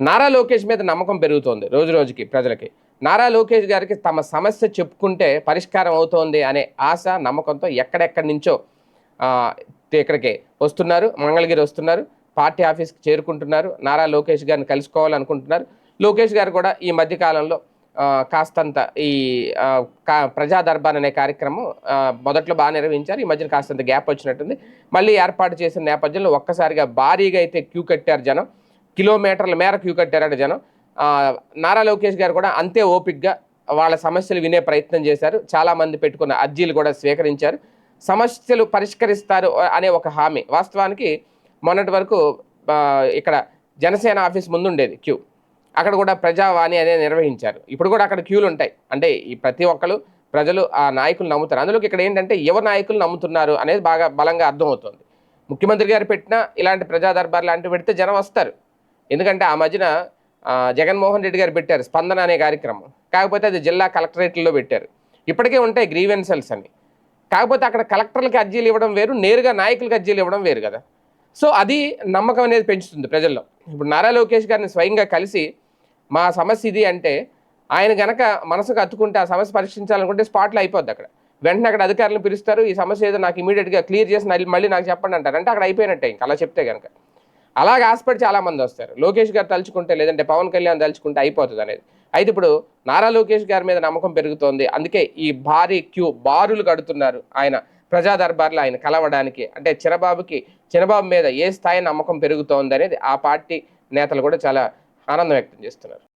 నారా లోకేష్ మీద నమ్మకం పెరుగుతోంది రోజు రోజుకి ప్రజలకి. నారా లోకేష్ గారికి తమ సమస్య చెప్పుకుంటే పరిష్కారం అవుతోంది అనే ఆశ నమ్మకంతో ఎక్కడెక్కడి నుంచో ఇక్కడికి వస్తున్నారు మంగళగిరి వస్తున్నారు పార్టీ ఆఫీస్కి చేరుకుంటున్నారు నారా లోకేష్ గారిని కలుసుకోవాలనుకుంటున్నారు. లోకేష్ గారు కూడా ఈ మధ్యకాలంలో కాస్తంత ఈ కా- ప్రజా దర్బార్ అనే కార్యక్రమం మొదట్లో బాగా నిర్వహించారు ఈ మధ్యన కాస్తంత గ్యాప్ వచ్చినట్టుంది. మళ్ళీ ఏర్పాటు చేసిన నేపథ్యంలో ఒక్కసారిగా భారీగా అయితే క్యూ కట్టారు జనం. కిలోమీటర్ల మేర క్యూ కట్టారట జనం. నారా లోకేష్ గారు కూడా అంతే ఓపిక్గా వాళ్ళ సమస్యలు వినే ప్రయత్నం చేశారు. చాలామంది పెట్టుకున్న అర్జీలు కూడా స్వీకరించారు. సమస్యలు పరిష్కరిస్తారు అనే ఒక హామీ. వాస్తవానికి మొన్నటి వరకు ఇక్కడ జనసేన ఆఫీస్ ముందు ఉండేది క్యూ. అక్కడ కూడా ప్రజావాణి అనేది నిర్వహించారు. ఇప్పుడు కూడా అక్కడ క్యూలు ఉంటాయి. అంటే ఈ ప్రతి ఒక్కరు ప్రజలు ఆ నాయకులు నమ్ముతారు. అందులోకి ఇక్కడ ఏంటంటే యువ నాయకులు నమ్ముతున్నారు అనేది బాగా బలంగా అర్థమవుతుంది. ముఖ్యమంత్రి గారు పెట్టినా ఇలాంటి ప్రజా దర్బార్ లాంటివి పెడితే జనం వస్తారు. ఎందుకంటే ఆ మధ్యన జగన్మోహన్ రెడ్డి గారు పెట్టారు స్పందన అనే కార్యక్రమం. కాకపోతే అది జిల్లా కలెక్టరేట్లో పెట్టారు. ఇప్పటికే ఉంటాయి గ్రీవెన్సల్స్ అని. కాకపోతే అక్కడ కలెక్టర్లకి అర్జీలు ఇవ్వడం వేరు నేరుగా నాయకులకి అర్జీలు ఇవ్వడం వేరు కదా. సో అది నమ్మకం అనేది పెంచుతుంది ప్రజల్లో. ఇప్పుడు నారా లోకేష్ గారిని స్వయంగా కలిసి మా సమస్య ఇది అంటే ఆయన గనక మనసుకు అత్తుకుంటే ఆ సమస్య పరిష్కరించాలనుకుంటే స్పాట్లో అయిపోద్ది అక్కడ. వెంటనే అక్కడ అధికారులను పిలుస్తారు ఈ సమస్య ఏదో నాకు ఇమీడియట్గా క్లియర్ చేసి మళ్ళీ- మళ్ళీ నాకు చెప్పండి అంటారు. అంటే అక్కడ అయిపోయినట్టే ఇంకా అలా చెప్తే కనుక అలాగే ఆశపడి చాలామంది వస్తారు. లోకేష్ గారు తలుచుకుంటే లేదంటే పవన్ కళ్యాణ్ తలుచుకుంటే అయిపోతుంది అనేది. అయితే ఇప్పుడు నారా లోకేష్ గారి మీద నమ్మకం పెరుగుతోంది. అందుకే ఈ భారీ క్యూ బారులు కడుతున్నారు ఆయన ప్రజా దర్బార్లో ఆయన కలవడానికి. అంటే చిరబాబుకి చిరబాబు మీద ఏ స్థాయి నమ్మకం పెరుగుతోంది అనేది ఆ పార్టీ నేతలు కూడా చాలా ఆనందం వ్యక్తం చేస్తున్నారు.